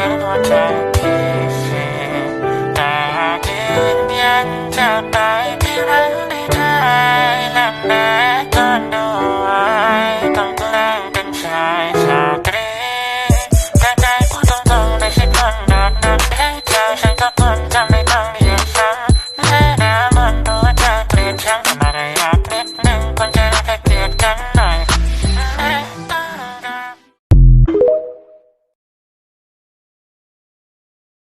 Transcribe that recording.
ยงว่าจะที่สิแต่ยืนยันจะไปที่รันได้ไและแม้ก็ดูไว้ต้องแกล้งเป็นชายชาตีแต่ใจพูดตรงๆได้สิคนแบบนั้นให้เธอฉันก็คนจะไม่ต้องยู่ซ้ำแม่น้ำมันรู้ว่าเธอเกลียดฉันทำ